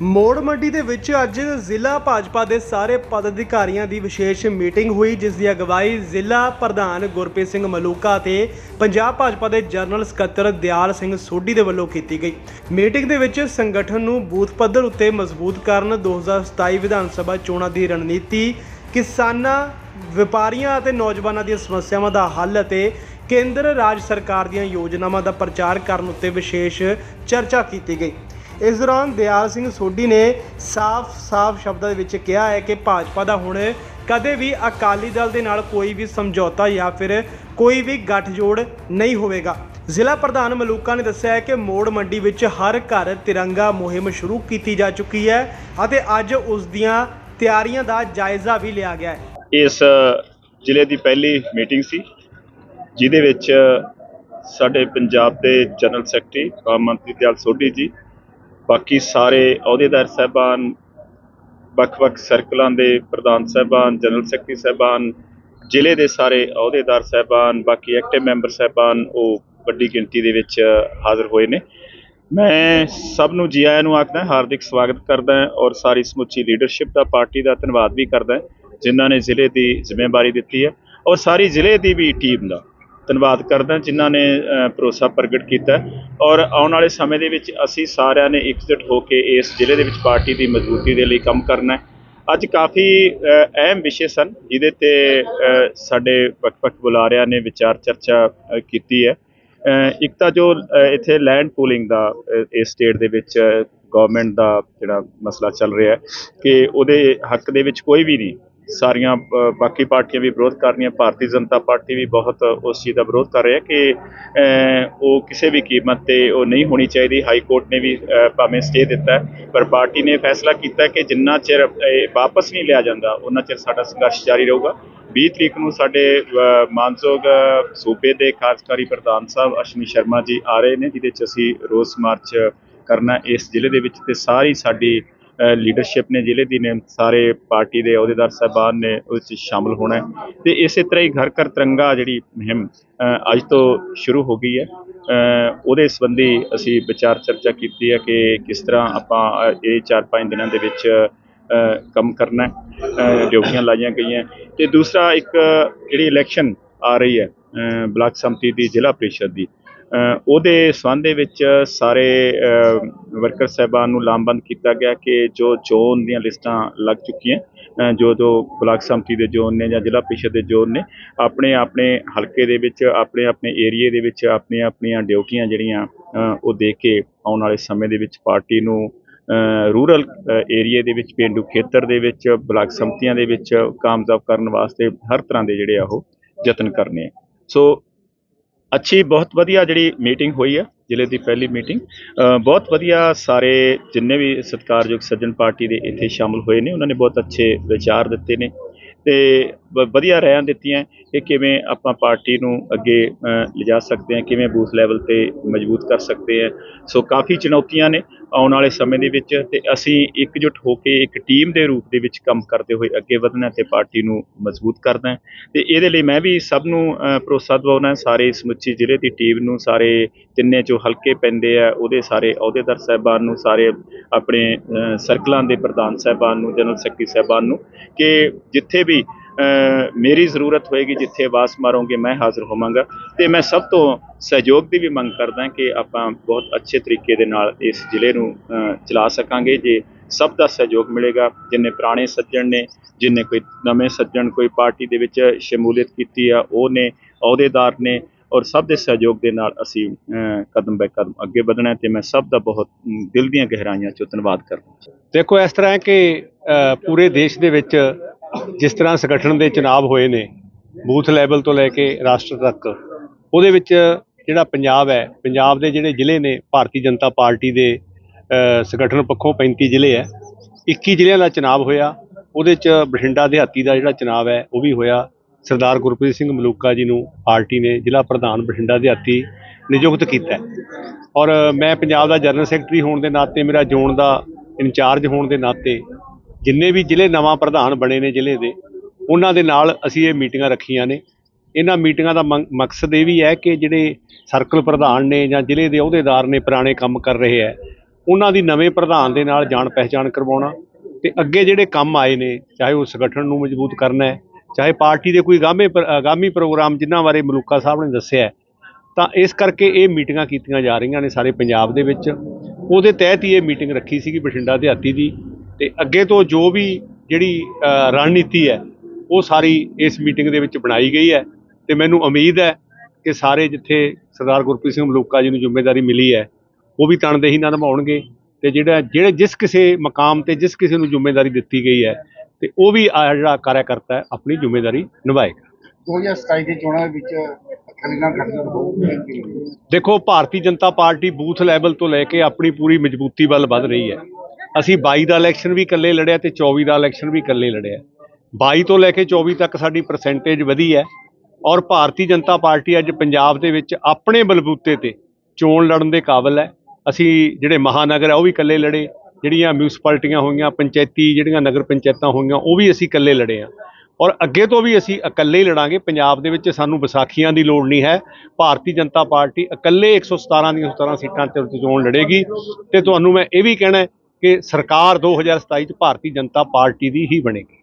ਮੋੜ ਮੰਡੀ ਦੇ ਵਿੱਚ ਅੱਜ ਜ਼ਿਲ੍ਹਾ ਭਾਜਪਾ ਦੇ ਸਾਰੇ ਪਦਾਧਿਕਾਰੀਆਂ ਦੀ ਵਿਸ਼ੇਸ਼ ਮੀਟਿੰਗ ਹੋਈ, ਜਿਸ ਦੀ ਅਗਵਾਈ ਜ਼ਿਲ੍ਹਾ ਪ੍ਰਧਾਨ ਗੁਰਪ੍ਰੀਤ ਸਿੰਘ ਮਲੂਕਾ ਤੇ ਪੰਜਾਬ ਭਾਜਪਾ ਦੇ ਜਨਰਲ ਸਕੱਤਰ ਦਿਆਲ ਸਿੰਘ ਸੋਢੀ ਦੇ ਵੱਲੋਂ ਕੀਤੀ ਗਈ। ਮੀਟਿੰਗ ਦੇ ਵਿੱਚ ਸੰਗਠਨ ਨੂੰ ਬੂਥ ਪੱਧਰ ਉੱਤੇ ਮਜ਼ਬੂਤ ਕਰਨ 2027 ਵਿਧਾਨ ਸਭਾ ਚੋਣਾਂ ਦੀ ਰਣਨੀਤੀ, ਕਿਸਾਨਾਂ, ਵਪਾਰੀਆਂ ਅਤੇ ਨੌਜਵਾਨਾਂ ਦੀਆਂ ਸਮੱਸਿਆਵਾਂ ਦਾ ਹੱਲ ਅਤੇ ਕੇਂਦਰ ਰਾਜ ਸਰਕਾਰ ਦੀਆਂ ਯੋਜਨਾਵਾਂ ਦਾ ਪ੍ਰਚਾਰ ਕਰਨ ਉੱਤੇ ਵਿਸ਼ੇਸ਼ ਚਰਚਾ ਕੀਤੀ ਗਈ। ਇਸ ਦੌਰਾਨ ਦਿਆਲ ਸਿੰਘ ਸੋਢੀ ਨੇ ਸਾਫ਼-ਸਾਫ਼ ਸ਼ਬਦਾਂ ਦੇ ਵਿੱਚ ਕਿਹਾ ਹੈ ਕਿ ਭਾਜਪਾ ਦਾ ਹੁਣ ਕਦੇ ਵੀ ਅਕਾਲੀ ਦਲ ਦੇ ਨਾਲ ਕੋਈ ਵੀ ਸਮਝੌਤਾ ਜਾਂ ਫਿਰ ਕੋਈ ਵੀ ਗੱਠਜੋੜ ਨਹੀਂ ਹੋਵੇਗਾ। ਜ਼ਿਲ੍ਹਾ ਪ੍ਰਧਾਨ ਮਲੂਕਾ ਨੇ ਦੱਸਿਆ ਹੈ ਕਿ ਮੋੜ ਮੰਡੀ ਵਿੱਚ ਹਰ ਘਰ ਤਿਰੰਗਾ ਮੁਹਿੰਮ ਸ਼ੁਰੂ ਕੀਤੀ ਜਾ ਚੁੱਕੀ ਹੈ ਅਤੇ ਅੱਜ ਉਸ ਦੀਆਂ ਤਿਆਰੀਆਂ ਦਾ ਜਾਇਜ਼ਾ ਵੀ ਲਿਆ ਗਿਆ ਹੈ। ਇਸ ਜ਼ਿਲ੍ਹੇ ਦੀ ਪਹਿਲੀ ਮੀਟਿੰਗ ਸੀ, ਜਿਹਦੇ ਵਿੱਚ ਸਾਡੇ ਪੰਜਾਬ ਦੇ ਜਨਰਲ ਸੈਕਟਰੀ ਮੰਤਰੀ ਦਿਆਲ ਸੋਢੀ ਜੀ ਬਾਕੀ ਸਾਰੇ ਅਹੁਦੇਦਾਰ ਸਾਹਿਬਾਨ, ਵੱਖ-ਵੱਖ ਸਰਕਲਾਂ ਦੇ ਪ੍ਰਧਾਨ ਸਾਹਿਬਾਨ, ਜਨਰਲ ਸੈਕਟਰੀ ਸਾਹਿਬਾਨ, ਜ਼ਿਲ੍ਹੇ ਦੇ ਸਾਰੇ ਅਹੁਦੇਦਾਰ ਸਾਹਿਬਾਨ, ਬਾਕੀ ਐਕਟਿਵ ਮੈਂਬਰ ਸਾਹਿਬਾਨ ਉਹ ਵੱਡੀ ਗਿਣਤੀ ਦੇ ਵਿੱਚ ਹਾਜ਼ਰ ਹੋਏ ਨੇ। ਮੈਂ ਸਭ ਨੂੰ ਜੀ ਆਇਆਂ ਨੂੰ ਆਖਦਾ ਹਾਰਦਿਕ ਸਵਾਗਤ ਕਰਦਾ ਔਰ ਸਾਰੀ ਸਮੁੱਚੀ ਲੀਡਰਸ਼ਿਪ ਦਾ ਪਾਰਟੀ ਦਾ ਧੰਨਵਾਦ ਵੀ ਕਰਦਾ ਜਿਨ੍ਹਾਂ ਨੇ ਜ਼ਿਲ੍ਹੇ ਦੀ ਜ਼ਿੰਮੇਵਾਰੀ ਦਿੱਤੀ ਹੈ ਔਰ ਸਾਰੀ ਜ਼ਿਲ੍ਹੇ ਦੀ ਵੀ ਟੀਮ ਦਾ। ਧੰਨਵਾਦ ਕਰਦਾ ਜਿਨ੍ਹਾਂ ਨੇ ਭਰੋਸਾ ਪ੍ਰਗਟ ਕੀਤਾ ਔਰ ਆਉਣ ਵਾਲੇ ਸਮੇਂ ਦੇ ਵਿੱਚ ਅਸੀਂ ਸਾਰਿਆਂ ਨੇ ਇਕਜੁੱਟ ਹੋ ਕੇ ਇਸ ਜ਼ਿਲ੍ਹੇ ਦੇ ਵਿੱਚ ਪਾਰਟੀ ਦੀ ਮਜ਼ਬੂਤੀ ਦੇ ਲਈ ਕੰਮ ਕਰਨਾ ਹੈ। ਅੱਜ ਕਾਫੀ ਅਹਿਮ ਵਿਸ਼ੇ ਸਨ, ਜਿਹਦੇ ਤੇ ਸਾਡੇ ਵੱਖ-ਵੱਖ ਬੁਲਾਰਿਆਂ ਨੇ ਵਿਚਾਰ ਚਰਚਾ ਕੀਤੀ ਹੈ। ਇੱਕ ਤਾਂ ਜੋ ਇੱਥੇ ਲੈਂਡ ਪੂਲਿੰਗ ਦਾ ਇਸ ਸਟੇਟ ਦੇ ਵਿੱਚ ਗਵਰਨਮੈਂਟ ਦਾ ਜਿਹੜਾ ਮਸਲਾ ਚੱਲ ਰਿਹਾ ਹੈ ਕਿ ਉਹਦੇ ਹੱਕ ਦੇ ਵਿੱਚ ਕੋਈ ਵੀ ਨਹੀਂ। ਸਾਰੀਆਂ ਬਾਕੀ ਪਾਰਟੀਆਂ ਵੀ ਵਿਰੋਧ ਕਰ ਰਹੀਆਂ, ਭਾਰਤੀ ਜਨਤਾ ਪਾਰਟੀ ਵੀ ਬਹੁਤ ਉਸ ਚੀਜ਼ ਦਾ ਵਿਰੋਧ ਕਰ ਰਹੀ ਹੈ ਕਿ ਉਹ ਕਿਸੇ ਵੀ ਕੀਮਤ ਤੇ ਉਹ ਨਹੀਂ ਹੋਣੀ ਚਾਹੀਦੀ। ਹਾਈ ਕੋਰਟ ਨੇ ਵੀ ਭਾਵੇਂ ਸਟੇ ਦਿੱਤਾ ਪਰ ਪਾਰਟੀ ਨੇ ਫੈਸਲਾ ਕੀਤਾ ਕਿ ਜਿੰਨਾ ਚਿਰ ਇਹ ਵਾਪਸ ਨਹੀਂ ਲਿਆ ਜਾਂਦਾ, ਉਹਨਾਂ ਚਿਰ ਸਾਡਾ ਸੰਘਰਸ਼ ਜਾਰੀ ਰਹੂਗਾ। 20 ਤਰੀਕ ਨੂੰ ਸਾਡੇ ਮਾਨਸੋਗ ਸੂਬੇ ਦੇ ਕਾਰਜਕਾਰੀ ਪ੍ਰਧਾਨ ਸਾਹਿਬ ਅਸ਼ਵਨੀ ਸ਼ਰਮਾ ਜੀ ਆ ਰਹੇ ਨੇ, ਜਿਹਦੇ ਚ ਅਸੀਂ ਰੋਸ ਮਾਰਚ ਕਰਨਾ ਇਸ ਜ਼ਿਲ੍ਹੇ ਦੇ ਵਿੱਚ ਤੇ ਸਾਰੀ ਸਾਡੀ ਲੀਡਰਸ਼ਿਪ ਨੇ, ਜ਼ਿਲ੍ਹੇ ਦੀ ਨੇ, ਸਾਰੇ ਪਾਰਟੀ ਦੇ ਅਹੁਦੇਦਾਰ ਸਾਹਿਬਾਨ ਨੇ ਉਸ 'ਚ ਸ਼ਾਮਲ ਹੋਣਾ ਹੈ। ਤੇ ਇਸੇ ਤਰ੍ਹਾਂ ਹੀ ਘਰ ਘਰ ਤਿਰੰਗਾ ਜਿਹੜੀ ਮੁਹਿੰਮ ਅੱਜ ਤੋਂ ਸ਼ੁਰੂ ਹੋ ਗਈ ਹੈ। ਉਹਦੇ ਸੰਬੰਧੀ ਅਸੀਂ ਵਿਚਾਰ ਚਰਚਾ ਕੀਤੀ ਹੈ ਕਿ ਕਿਸ ਤਰ੍ਹਾਂ ਆਪਾਂ ਇਹ 4-5 ਦਿਨਾਂ ਦੇ ਵਿੱਚ ਕੰਮ ਕਰਨਾ ਹੈ। ਡਿਊਟੀਆਂ ਲਾਈਆਂ ਗਈਆਂ ਤੇ ਦੂਸਰਾ ਇੱਕ ਜਿਹੜੀ ਇਲੈਕਸ਼ਨ ਆ ਰਹੀ ਹੈ ਬਲਾਕ ਸੰਮਤੀ ਦੀ, ਜ਼ਿਲ੍ਹਾ ਪ੍ਰੀਸ਼ਦ ਦੀ ਉਹਦੇ ਸੰਬੰਧ ਦੇ ਵਿੱਚ ਸਾਰੇ ਵਰਕਰ ਸਾਹਿਬਾਨ ਨੂੰ ਲਾਮਬੰਦ ਕੀਤਾ ਗਿਆ ਕਿ ਜੋ ਜ਼ੋਨ ਦੀਆਂ ਲਿਸਟਾਂ ਲੱਗ ਚੁੱਕੀਆਂ ਜੋ ਜੋ ਬਲਾਕ ਸੰਮਤੀ ਦੇ ਜ਼ੋਨ ਨੇ ਜਾਂ ਜ਼ਿਲ੍ਹਾ ਪ੍ਰੀਸ਼ਦ ਦੇ ਜ਼ੋਨ ਨੇ, ਆਪਣੇ ਆਪਣੇ ਹਲਕੇ ਦੇ ਵਿੱਚ, ਆਪਣੇ ਆਪਣੇ ਏਰੀਏ ਦੇ ਵਿੱਚ ਆਪਣੀਆਂ ਆਪਣੀਆਂ ਡਿਊਟੀਆਂ ਜਿਹੜੀਆਂ ਉਹ ਦੇ ਕੇ ਆਉਣ ਵਾਲੇ ਸਮੇਂ ਦੇ ਵਿੱਚ ਪਾਰਟੀ ਨੂੰ ਰੂਰਲ ਏਰੀਏ ਦੇ ਵਿੱਚ, ਪਿੰਡੂ ਖੇਤਰ ਦੇ ਵਿੱਚ, ਬਲਾਕ ਸੰਮਤੀਆਂ ਦੇ ਵਿੱਚ ਕਾਮਯਾਬ ਕਰਨ ਵਾਸਤੇ ਹਰ ਤਰ੍ਹਾਂ ਦੇ ਜਿਹੜੇ ਆ ਉਹ ਯਤਨ ਕਰਨੇ ਆ। ਸੋ ਅੱਛੀ, ਬਹੁਤ ਵਧੀਆ ਜਿਹੜੀ ਮੀਟਿੰਗ ਹੋਈ ਹੈ, ਜ਼ਿਲ੍ਹੇ ਦੀ ਪਹਿਲੀ ਮੀਟਿੰਗ ਬਹੁਤ ਵਧੀਆ ਸਾਰੇ ਜਿੰਨੇ ਵੀ ਸਤਿਕਾਰਯੋਗ ਸੱਜਣ ਪਾਰਟੀ ਦੇ ਇੱਥੇ ਸ਼ਾਮਲ ਹੋਏ ਨੇ, ਉਹਨਾਂ ਨੇ ਬਹੁਤ ਅੱਛੇ ਵਿਚਾਰ ਦਿੱਤੇ ਨੇ। ਤੇ ਵਧੀਆ ਰਾਇਆਂ ਦਿੱਤੀਆਂ ਕਿ ਕਿਵੇਂ ਆਪਾਂ ਪਾਰਟੀ ਨੂੰ ਅੱਗੇ ਲਿਜਾ ਸਕਦੇ ਹਾਂ, ਕਿਵੇਂ ਬੂਥ ਲੈਵਲ ਤੇ ਮਜ਼ਬੂਤ ਕਰ ਸਕਦੇ ਹਾਂ। ਸੋ ਕਾਫੀ ਚੁਣੌਤੀਆਂ ਨੇ ਆਉਣ ਵਾਲੇ ਸਮੇਂ ਦੇ ਵਿੱਚ ਤੇ ਅਸੀਂ ਇਕਜੁੱਟ ਹੋ ਕੇ ਇੱਕ ਟੀਮ ਦੇ ਰੂਪ ਦੇ ਵਿੱਚ ਕੰਮ ਕਰਦੇ ਹੋਏ ਅੱਗੇ ਵਧਣਾ ਤੇ ਪਾਰਟੀ ਨੂੰ ਮਜ਼ਬੂਤ ਕਰਨਾ ਹੈ। ਤੇ ਇਹਦੇ ਲਈ ਮੈਂ ਵੀ ਸਭ ਨੂੰ ਭਰੋਸਾ ਦਿਵਾਉਣਾ, ਸਾਰੇ ਸਮੁੱਚੀ ਜ਼ਿਲ੍ਹੇ ਦੀ ਟੀਮ ਨੂੰ, ਸਾਰੇ ਤਿੰਨੇ ਜੋ ਹਲਕੇ ਪੈਂਦੇ ਆ, ਉਹਦੇ ਸਾਰੇ ਅਹੁਦੇਦਾਰ ਸਾਹਿਬਾਨ ਨੂੰ, ਸਾਰੇ ਆਪਣੇ ਸਰਕਲਾਂ ਦੇ ਪ੍ਰਧਾਨ ਸਾਹਿਬਾਨ ਨੂੰ, ਜਨਰਲ ਸੈਕਟਰੀ ਸਾਹਿਬਾਨ ਨੂੰ, ਕਿ ਜਿੱਥੇ ਵੀ ਮੇਰੀ ਜ਼ਰੂਰਤ ਹੋਏਗੀ ਜਿੱਥੇ ਆਵਾਜ਼ ਮਾਰੋਗੇ, ਮੈਂ ਹਾਜ਼ਰ ਹੋਵਾਂਗਾ। ਤੇ ਮੈਂ ਸਭ ਤੋਂ ਸਹਿਯੋਗ ਦੀ ਵੀ ਮੰਗ ਕਰਦਾ ਕਿ ਆਪਾਂ ਬਹੁਤ ਅੱਛੇ ਤਰੀਕੇ ਦੇ ਨਾਲ ਇਸ ਜ਼ਿਲ੍ਹੇ ਨੂੰ ਚਲਾ ਸਕਾਂਗੇ। ਜੇ ਸਭ ਦਾ ਸਹਿਯੋਗ ਮਿਲੇਗਾ, ਜਿੰਨੇ ਪੁਰਾਣੇ ਸੱਜਣ ਨੇ, ਜਿੰਨੇ ਕੋਈ ਨਵੇਂ ਸੱਜਣ ਕੋਈ ਪਾਰਟੀ ਦੇ ਵਿੱਚ ਸ਼ਮੂਲੀਅਤ ਕੀਤੀ ਆ, ਉਹ ਨੇ, ਅਹੁਦੇਦਾਰ ਨੇ, ਔਰ ਸਭ ਦੇ ਸਹਿਯੋਗ ਦੇ ਨਾਲ ਅਸੀਂ ਕਦਮ ਬੈ ਕਦਮ ਅੱਗੇ ਵਧਣਾ ਹੈ ਤੇ ਮੈਂ ਸਭ ਦਾ ਬਹੁਤ ਦਿਲ ਦੀਆਂ ਗਹਿਰਾਈਆਂ ਚੋਂ ਧੰਨਵਾਦ ਕਰਦਾ ਦੇਖੋ, ਇਸ ਤਰ੍ਹਾਂ ਹੈ ਕਿ ਪੂਰੇ ਦੇਸ਼ ਦੇ ਵਿੱਚ ਜਿਸ ਤਰ੍ਹਾਂ ਸੰਗਠਨ ਦੇ ਚੁਣਾਵ ਹੋਏ ਨੇ, ਬੂਥ ਲੈਵਲ ਤੋਂ ਲੈ ਕੇ ਰਾਸ਼ਟਰ ਤੱਕ, ਉਹਦੇ ਵਿੱਚ ਜਿਹੜਾ ਪੰਜਾਬ ਹੈ, ਪੰਜਾਬ ਦੇ ਜਿਹੜੇ ਜ਼ਿਲ੍ਹੇ ਨੇ, ਭਾਰਤੀ ਜਨਤਾ ਪਾਰਟੀ ਦੇ ਸੰਗਠਨ ਪੱਖੋਂ 35 ਜ਼ਿਲ੍ਹੇ ਹੈ। 21 ਜ਼ਿਲ੍ਹਿਆਂ ਦਾ ਚੁਣਾਵ ਹੋਇਆ, ਉਹਦੇ ਚ ਬਠਿੰਡਾ ਦਿਹਾਤੀ ਦਾ ਜਿਹੜਾ ਚੁਣਾਵ ਹੈ, ਉਹ ਵੀ ਹੋਇਆ। ਸਰਦਾਰ ਗੁਰਪ੍ਰੀਤ ਸਿੰਘ ਮਲੂਕਾ ਜੀ ਨੂੰ ਪਾਰਟੀ ਨੇ ਜ਼ਿਲ੍ਹਾ ਪ੍ਰਧਾਨ ਬਠਿੰਡਾ ਦਿਹਾਤੀ ਨਿਯੁਕਤ ਕੀਤਾ ਔਰ ਮੈਂ ਪੰਜਾਬ ਦਾ ਜਨਰਲ ਸੈਕਟਰੀ ਹੋਣ ਦੇ ਨਾਤੇ, ਮੇਰਾ ਜ਼ੋਨ ਦਾ ਇੰਚਾਰਜ ਹੋਣ ਦੇ ਨਾਤੇ ਜਿੰਨੇ ਵੀ ਜ਼ਿਲ੍ਹੇ ਨਵਾਂ ਪ੍ਰਧਾਨ ਬਣੇ ਨੇ ਜ਼ਿਲ੍ਹੇ ਦੇ, ਉਹਨਾਂ ਦੇ ਨਾਲ ਅਸੀਂ ਇਹ ਮੀਟਿੰਗਾਂ ਰੱਖੀਆਂ ਨੇ। ਇਹਨਾਂ ਮੀਟਿੰਗਾਂ ਦਾ ਮਕਸਦ ਇਹ ਵੀ ਹੈ ਕਿ ਜਿਹੜੇ ਸਰਕਲ ਪ੍ਰਧਾਨ ਨੇ ਜਾਂ ਜ਼ਿਲ੍ਹੇ ਦੇ ਅਹੁਦੇਦਾਰ ਨੇ ਪੁਰਾਣੇ ਕੰਮ ਕਰ ਰਹੇ ਹੈ, ਉਹਨਾਂ ਦੀ ਨਵੇਂ ਪ੍ਰਧਾਨ ਦੇ ਨਾਲ ਜਾਣ ਪਹਿਚਾਣ ਕਰਵਾਉਣਾ ਤੇ ਅੱਗੇ ਜਿਹੜੇ ਕੰਮ ਆਏ ਨੇ, ਚਾਹੇ ਉਹ ਸੰਗਠਨ ਨੂੰ ਮਜ਼ਬੂਤ ਕਰਨਾ ਹੈ, ਚਾਹੇ ਪਾਰਟੀ ਦੇ ਕੋਈ ਗਾਮੇ ਆਗਾਮੀ ਪ੍ਰੋਗਰਾਮ ਜਿਨ੍ਹਾਂ ਬਾਰੇ ਮਲੂਕਾ ਸਾਹਿਬ ਨੇ ਦੱਸਿਆ ਤਾਂ ਇਸ ਕਰਕੇ ਇਹ ਮੀਟਿੰਗਾਂ ਕੀਤੀਆਂ ਜਾ ਰਹੀਆਂ ਨੇ ਸਾਰੇ ਪੰਜਾਬ ਦੇ ਵਿੱਚ। ਉਹਦੇ ਤਹਿਤ ਹੀ ਇਹ ਮੀਟਿੰਗ ਰੱਖੀ ਸੀਗੀ ਬਠਿੰਡਾ ਦਿਹਾਤੀ ਦੀ। ਤੇ ਅੱਗੇ ਤੋਂ ਜੋ ਵੀ ਜਿਹੜੀ ਰਣਨੀਤੀ ਹੈ ਉਹ ਸਾਰੀ ਇਸ ਮੀਟਿੰਗ ਦੇ ਵਿੱਚ ਬਣਾਈ ਗਈ ਹੈ ਤੇ ਮੈਨੂੰ ਉਮੀਦ ਹੈ ਕਿ ਸਾਰੇ ਜਿੱਥੇ ਸਰਦਾਰ ਗੁਰਪ੍ਰੀਤ ਸਿੰਘ ਮਲੂਕਾ ਜੀ ਨੂੰ ਜ਼ਿੰਮੇਵਾਰੀ ਮਿਲੀ ਹੈ ਉਹ ਵੀ ਤਣਦੇਹੀ ਨਾਲ ਨਿਭਾਉਣਗੇ ਤੇ ਜਿਹੜਾ ਜਿਹੜੇ ਜਿਸ ਕਿਸੇ ਮਕਾਮ ਤੇ ਜਿਸ ਕਿਸੇ ਨੂੰ ਜ਼ਿੰਮੇਵਾਰੀ ਦਿੱਤੀ ਗਈ ਹੈ ਤੇ ਉਹ ਵੀ ਆ ਜਿਹੜਾ ਕਾਰਿਆਕਰਤਾ ਹੈ ਆਪਣੀ ਜ਼ਿੰਮੇਵਾਰੀ ਨਿਭਾਏਗਾ। 2027 ਦੀ ਚੋਣਾਂ ਵਿੱਚ ਨਾਲ ਗੱਠਜੋੜ ਹੋਊਗੀ ਦੇਖੋ Bharatiya Janata party booth level ਤੋਂ ਲੈ ਕੇ ਆਪਣੀ ਪੂਰੀ ਮਜ਼ਬੂਤੀ ਵੱਲ ਵੱਧ ਰਹੀ ਹੈ। ਅਸੀਂ 22 ਦਾ ਇਲੈਕਸ਼ਨ ਵੀ ਇਕੱਲੇ ਲੜਿਆ ਤੇ 24 ਦਾ ਇਲੈਕਸ਼ਨ ਵੀ ਇਕੱਲੇ ਲੜਿਆ। 22 ਤੋਂ ਲੈ ਕੇ 24 ਤੱਕ ਸਾਡੀ ਪਰਸੈਂਟੇਜ ਵਧੀ ਹੈ ਔਰ ਭਾਰਤੀ ਜਨਤਾ ਪਾਰਟੀ ਅੱਜ ਪੰਜਾਬ ਦੇ ਵਿੱਚ ਆਪਣੇ ਬਲਬੂਤੇ ਤੇ ਚੋਣ ਲੜਨ ਦੇ ਕਾਬਿਲ ਹੈ। ਅਸੀਂ ਜਿਹੜੇ ਮਹਾਨਗਰ ਹੈ ਉਹ ਵੀ ਇਕੱਲੇ ਲੜੇ ਜਿਹੜੀਆਂ ਮਿਊਨਿਸਪੈਲਿਟੀਆਂ ਹੋਈਆਂ, ਪੰਚਾਇਤੀ ਜਿਹੜੀਆਂ ਨਗਰ ਪੰਚਾਇਤਾਂ ਹੋਈਆਂ, ਉਹ ਵੀ ਅਸੀਂ ਇਕੱਲੇ ਲੜੇ ਆ। ਔਰ ਅੱਗੇ ਤੋਂ ਵੀ ਅਸੀਂ ਇਕੱਲੇ ਹੀ ਲੜਾਂਗੇ। ਪੰਜਾਬ ਦੇ ਵਿੱਚ ਸਾਨੂੰ ਵਿਸਾਖੀਆਂ ਦੀ ਲੋੜ ਨਹੀਂ ਹੈ। ਭਾਰਤੀ ਜਨਤਾ ਪਾਰਟੀ ਇਕੱਲੇ 117 ਦੀਆਂ 17 ਸੀਟਾਂ ਤੇ ਚੋਣ ਲੜੇਗੀ। ਤੇ ਤੁਹਾਨੂੰ ਮੈਂ ਇਹ ਵੀ ਕਹਿਣਾ ਕਿ ਸਰਕਾਰ 2027 ਚ ਭਾਰਤੀ ਜਨਤਾ ਪਾਰਟੀ ਦੀ ਹੀ ਬਣੇਗੀ।